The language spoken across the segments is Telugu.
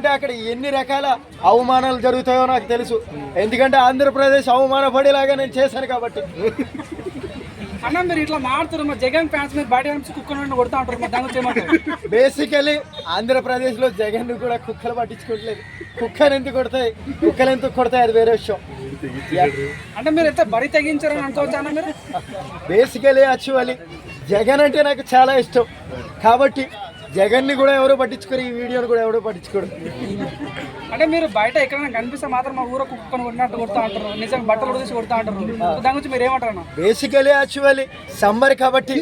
అంటే అక్కడ ఎన్ని రకాల అవమానాలు జరుగుతాయో నాకు తెలుసు. ఎందుకంటే ఆంధ్రప్రదేశ్ అవమానపడేలాగా నేను చేశాను కాబట్టి. అన్న మీరు ఇట్లా మరి జగన్ ఫ్యాన్స్ మీరు బయట నుంచి కుక్కను కొడతా ఉంటారు మరి దాని గురించి ఏమంటారు బేసికలీ ఆంధ్రప్రదేశ్లో జగన్ కూడా కుక్కలు పట్టించుకోవట్లేదు కుక్కలు ఎందుకు కొడతాయి? కుక్కలు ఎందుకు కొడతాయి? అది వేరే విషయం. అంటే మీరు అయితే బరి తెగించారని అనుకోవచ్చా అన్న మీరు? బేసికలీ యాక్చువల్లీ జగన్ అంటే నాకు చాలా ఇష్టం. కాబట్టి జగన్ని కూడా ఎవరు పట్టించుకోరు ఈ వీడియోని కూడా ఎవరు పట్టించుకోరు. అంటే మీరు బయట ఎక్కడైనా కనిపిస్తే మాత్రం మా ఊర కుక్కను కొట్టినట్టు కొడతా అంటారు నిజంగా బట్టలు కూడా తీసి కొడతా అంటారు దాని గురించి మీరు ఏమంటారు బేసికలీ యాక్చువల్లీ సమ్మర్ కాబట్టి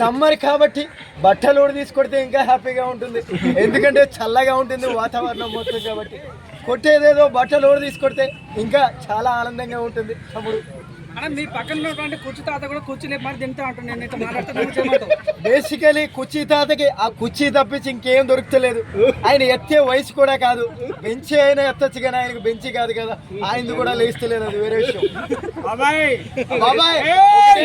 సమ్మర్ కాబట్టి బట్టలు కూడా తీసుకొడితే ఇంకా హ్యాపీగా ఉంటుంది. ఎందుకంటే చల్లగా ఉంటుంది వాతావరణం మొత్తం కాబట్టి. కొట్టేదేదో బట్టలు కూడా తీసుకొడితే ఇంకా చాలా ఆనందంగా ఉంటుంది. తమ్ముడు అన్న మీ పక్కన ఉన్నటువంటి కుర్చీ తాత కూడా కుర్చీ లేపు మరి తింటా నేను ఇట్లా బేసికలీ కుర్చీ తాతకి ఆ కుర్చీ తప్పించి ఇంకేం దొరుకుతలేదు. ఆయన ఎత్తే వయసు కూడా కాదు. బెంచి అయినా ఎత్తచ్చు కానీ ఆయనకు బెంచి కాదు కదా. ఆయనది కూడా లేస్తలేదు అది వేరే విషయం. బాబాయ్!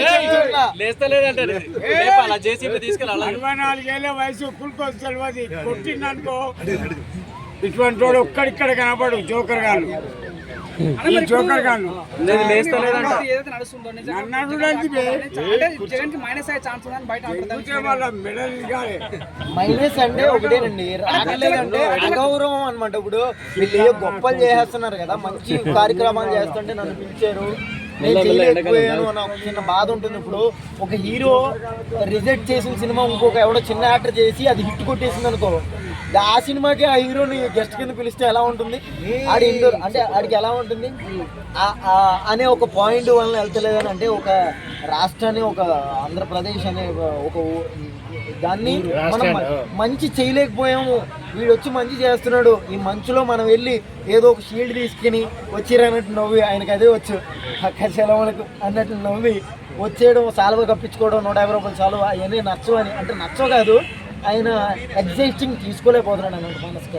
చెప్తున్నా. లేస్తలేదంటే లేపాలా జేసీబీ తీసుకెళ్ళాలి? అరవై నాలుగేళ్ళ వయసు కుల్కొచ్చి తెలియదు కొట్టిందనుకో. ఇటువంటి వాడు ఒక్కడిక్కడ కనపడు జోకర్ గాను ఈ జోకర్ గాను లేదు లేస్తలేదంట. ఏదైతే నడుస్తుందో నిజంగా నన్ను చూడండి బే. అంటే జగన్కి మైనస్ అయ్యే ఛాన్స్ ఉందని బయట అంటే ఒకటేనండి రాగలేదంటే అగౌరవం అనమాట ఇప్పుడు వీళ్ళు ఏ గొప్పలు చేసేస్తున్నారు కదా మంచి కార్యక్రమాలు చేస్తుంటే నన్ను పిలిచారు. నేను చేయలేకపోయాను అన్న ఒక చిన్న బాధ ఉంటుంది. ఇప్పుడు ఒక హీరో రిజెక్ట్ చేసిన సినిమా ఇంకొక ఎవడో చిన్న యాక్టర్ చేసి అది హిట్ కొట్టేసింది అనుకో ఆ సినిమాకి ఆ హీరోని గెస్ట్ కింద పిలిస్తే ఎలా ఉంటుంది? ఆడి ఇండోర్ అంటే ఆడికి ఎలా ఉంటుంది? అనే ఒక పాయింట్ వలన వెళ్తలేదని అంటే ఒక రాష్ట్రాన్ని ఒక ఆంధ్రప్రదేశ్ అనే ఒక దాన్ని మనం మంచి చేయలేకపోయాము. వీడు వచ్చి మంచి చేస్తున్నాడు. ఈ మంచులో మనం వెళ్ళి ఏదో ఒక షీల్డ్ తీసుకుని వచ్చిరన్నట్టు నవ్వి ఆయనకి అదే వచ్చు. అక్క సెలవులకు అన్నట్టు నవ్వి వచ్చేయడం సాల్వ కప్పించుకోవడం నూట యాభై రూపాయలు సాల్వ అవన్నీ నచ్చవు అని అంటే నచ్చవు కాదు. ఆయన ఎగ్జైస్టింగ్ తీసుకోలేకపోతున్నాడు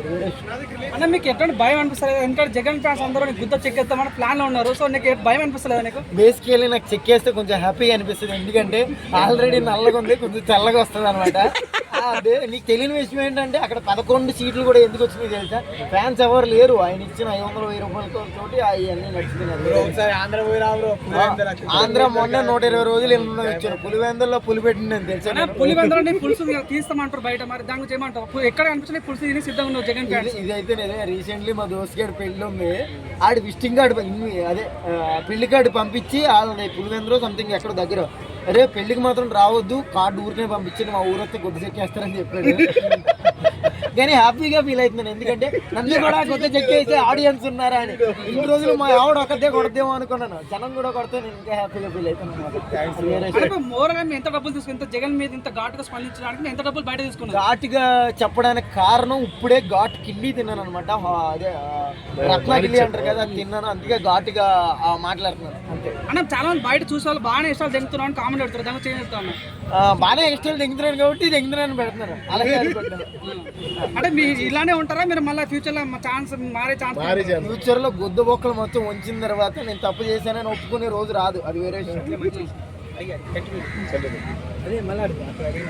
వేరే విషయం. అన్న మీకు ఎట్లాంటి భయం అనిపిస్తలేదు? ఎందుకంటే జగన్ ఫ్యాన్స్ అందరూ నీకు గుద్ద చెక్ ప్లాన్లో ఉన్నారు. సో నీకు భయం అనిపిస్తలేదు నీకు? బేసికల్లీ నాకు చెక్ చేస్తే కొంచెం హ్యాపీగా అనిపిస్తుంది. ఎందుకంటే ఆల్రెడీ నల్లగా ఉంది కొంచెం తెల్లగా వస్తుంది అనమాట నీకు తెలియని విషయం ఏంటంటే అక్కడ పదకొండు సీట్లు కూడా ఎందుకు వచ్చినాయి తెలుసా? ఫ్యాన్స్ ఎవరు లేరు. ఆయన ఇచ్చిన ఐదు వందల వెయ్యి రూపాయలతో తోటి అవన్నీ నడుస్తున్నాయి ఆంధ్ర మొన్న నూట ఇరవై రోజులు ఎన్నో వచ్చారు పులివెందుల్లో పులి పెట్టిందని తెలుసా అన్న పులి బందరని పులుసు తీస్తామంటారు బయట మరి దాని గురించి ఏమంటారు ఎక్కడ అనిపించిన పులుసు తిని సిద్ధంగా ఉన్నారు జగన్ ఫ్యాన్స్. ఇది అయితే నేనే రీసెంట్లీ మా దోస్త్ గారి పెళ్ళి ఉంది. ఆడి విజిటింగ్ కార్డు అదే పెళ్ళి కార్డు పంపించి వాళ్ళది పులివెందులో సంథింగ్ ఎక్కడ దగ్గర అరే పెళ్ళికి మాత్రం రావద్దు కార్డు ఊరికే పంపించండి మా ఊరొస్తే గుడ్డ చెక్కేస్తారని చెప్పాడు. కానీ హ్యాపీగా ఫీల్ అవుతున్నాను. ఎందుకంటే నన్ను కూడా కొత్త చెక్కేసి ఆడియన్స్ ఉన్నారా అని. ఇన్ని రోజులు మా ఆవిడ ఒక్కతే కొడదేమో అనుకున్నాను. జనం కూడా కొడితే నేను ఇంకా హ్యాపీగా ఫీల్ అవుతాను అది వేరే విషయం. అంటే మోర్గా ఎంత డబ్బులు తీసుకుని జగన్ మీద ఇంత ఘాటుగా స్పందించడానికి ఎంత డబ్బులు బయట తీసుకున్నారు ఘాటుగా చెప్పడానికి కారణం ఇప్పుడే ఘాటు కిల్లి తిన్నాను అనమాట అదే ఆ, రత్నగిల్లి అంటారు కదా అది తిన్నాను. అందుకే ఘాటుగా ఆ, మాట్లాడుతున్నాను. అన్న చాలా మంది బయట చూసే వాళ్ళు బాగానే ఇష్టాలు తింటున్నాను అని కామెంట్ పెడతారు. దాని గురించి ఏం చెప్తాను ఆ, బాగానే ఎక్స్ట్రా దిగుతున్నాను కాబట్టి దిగుతున్నాను పెడుతున్నాను అలాగే అంటే మీ ఇలానే ఉంటారా? మీరు మళ్ళీ ఫ్యూచర్లో ఛాన్స్ మారే ఛాన్స్ ఫ్యూచర్లో గుద్ద బొక్కలు మొత్తం ఉంచిన తర్వాత నేను తప్పు చేశానని ఒప్పుకునే రోజు రాదు. అది వేరే విషయం.